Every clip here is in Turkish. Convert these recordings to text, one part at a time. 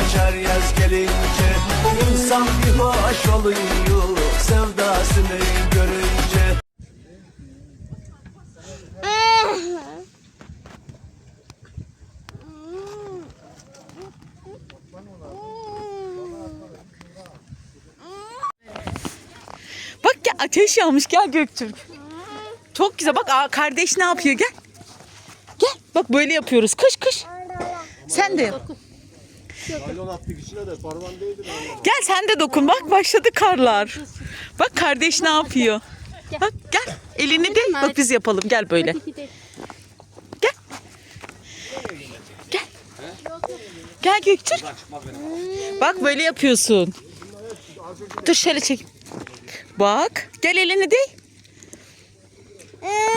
açar yaz gelince İnsan bir hoş oluyor sevdasını görünce Bak gel ateş yanmış gel Göktürk. Çok güzel bak aa, kardeş ne yapıyor gel. Gel bak böyle yapıyoruz kış kış. Sen de yap. Naylon attık içine de parmağın değdi mi? Gel sen de dokun bak başladı karlar. Bak kardeş ne yapıyor. Bak gel elini de bak biz yapalım gel böyle. Gel. Gel. Gel Göktürk. Bak böyle yapıyorsun. Dur şöyle çek. Bak gel elini değ.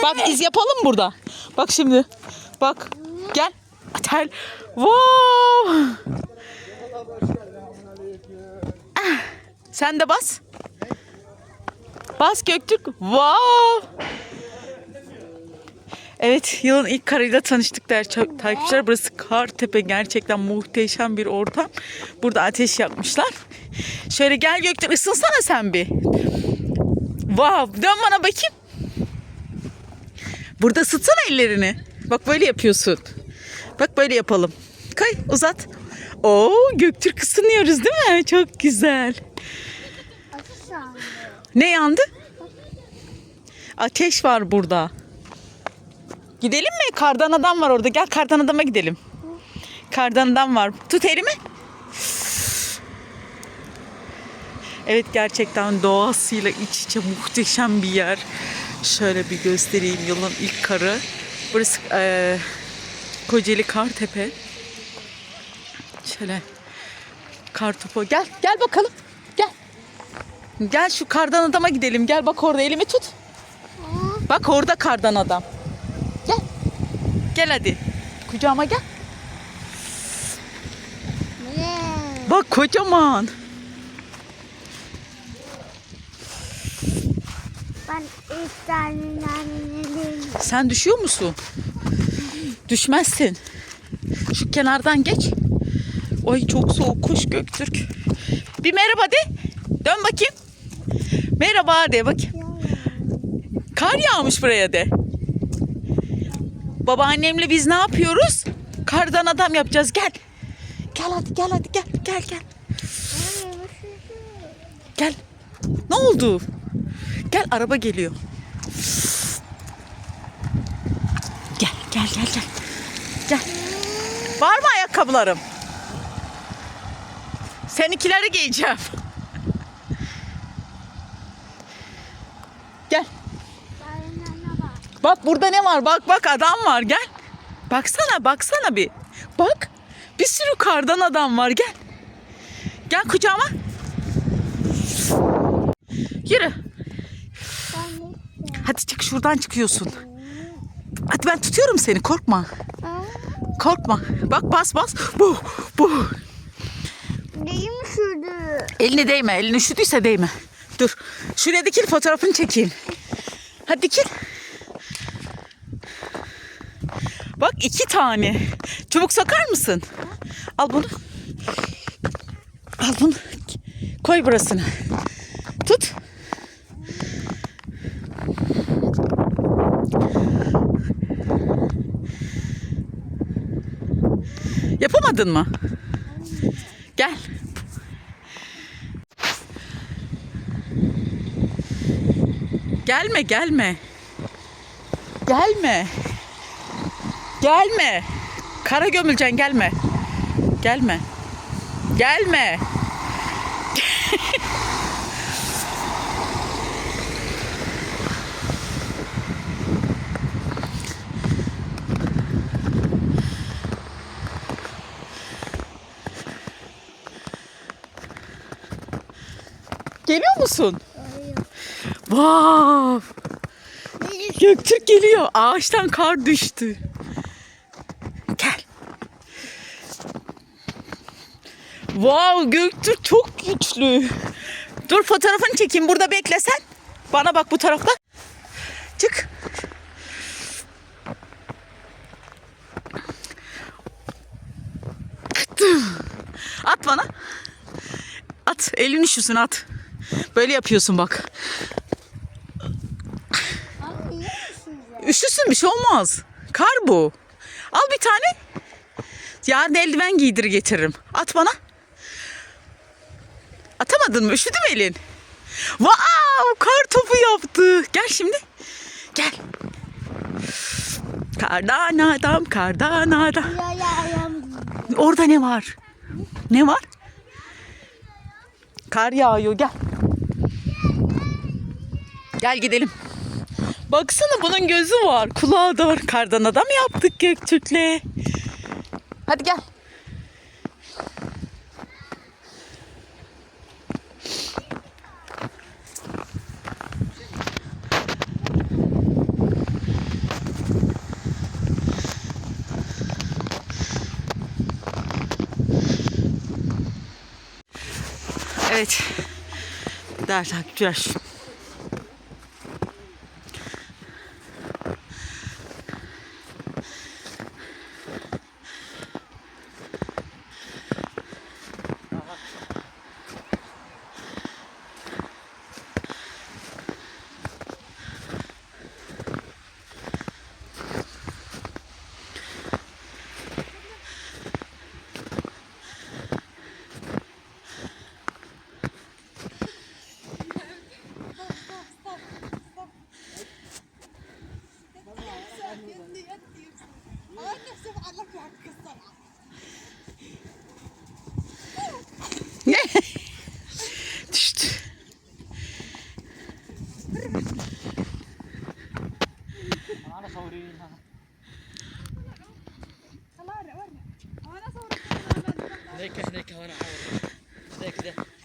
Bak iz yapalım burada. Bak şimdi. Bak gel. Tel. Wow. Sen de bas. Bas Göktürk. Wow. Evet yılın ilk karıyla tanıştık der takipçiler. Burası Kartepe gerçekten muhteşem bir ortam. Burada ateş yakmışlar. Şöyle gel Göktürk ısınsana sen bir. Wow dön bana bakayım. Burada ısıtsana ellerini. Bak böyle yapıyorsun. Bak böyle yapalım. Kay uzat. Oo Göktürk ısınıyoruz değil mi? Çok güzel. Ne yandı? Ateş var burada. Gidelim mi? Kardan adam var orada. Gel kardan adama gidelim. Kardan adam var. Tut elimi. Evet gerçekten doğasıyla iç içe muhteşem bir yer. Şöyle bir göstereyim yılın ilk karı. Burası eee Kocaeli Kartepe. Şöyle kartopu. Gel gel bakalım. Gel. Şu kardan adama gidelim. Gel bak orada elimi tut. Bak orada kardan adam. Gel. Gel hadi. Kucağıma gel. Bak kocaman. Ben ilk Sen düşüyor musun? Düşmezsin. Şu kenardan geç. Ay çok soğuk kuş Göktürk. Bir merhaba de. Dön bakayım. Merhaba de bakayım. Kar yağmış buraya de. Babaannemle biz ne yapıyoruz? Kardan adam yapacağız. Gel. Gel hadi gel hadi gel gel gel. Gel. Ne oldu? Gel araba geliyor. Gel gel gel gel. Gel. Var mı ayakkabılarım? Seninkileri giyeceğim. Gel. Bak burada ne var? Bak bak adam var gel. Baksana baksana bir. Bak. Bir sürü kardan adam var gel. Gel kucağıma. Yürü. Hadi çık şuradan çıkıyorsun. Hadi ben tutuyorum seni korkma. Korkma. Bak bas bas. Bu bu. Neyim? Eline değme. Elini üşüdüyse değme. Dur. Şuraya dikil fotoğrafını çekeyim. Hadi dikil. Bak iki tane. Çabuk sakar mısın? Al bunu. Al bunu. Koy burasını. Tut. Yapamadın mı? Gel. Gelme gelme. Gelme. Gelme. Kara gömüleceksin gelme. Gelme. Gelme. Geliyor musun? Vav! Göktürk geliyor. Ağaçtan kar düştü. Gel. Vav Göktürk çok güçlü. Dur fotoğrafını çekeyim. Burada bekle sen. Bana bak bu tarafta. Çık. At bana. At. Elin üşüsün at. Böyle yapıyorsun bak. Üşüsün bir şey olmaz. Kar bu. Al bir tane. Yarın eldiven giydir getiririm. At bana. Atamadın mı? Üşüdü mü elin? Wow! Kar topu yaptı. Gel şimdi. Gel. Kardan adam, kardan adam. Orada ne var? Ne var? Kar yağıyor gel. Gel gidelim. Baksana bunun gözü var, kulağı da var. Kardan adam yaptık Göktürk'le. Hadi gel. Evet. Değerli takipçiler.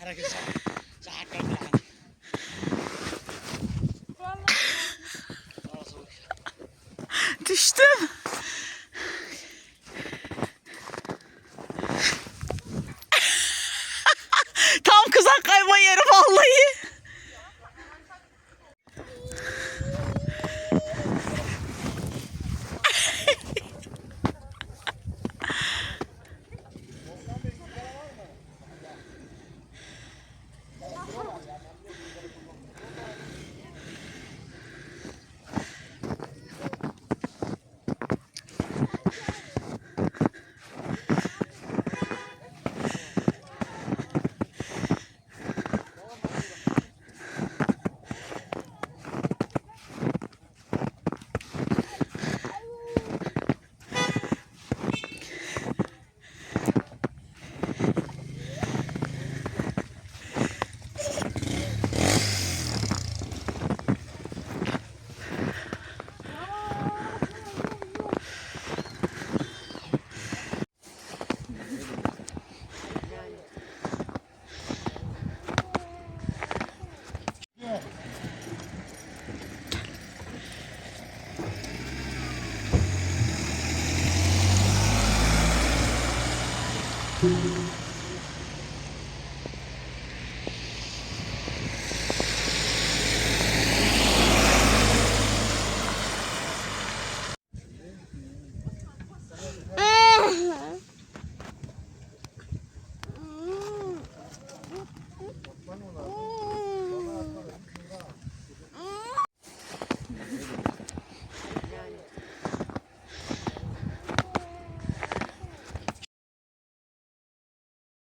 like I said.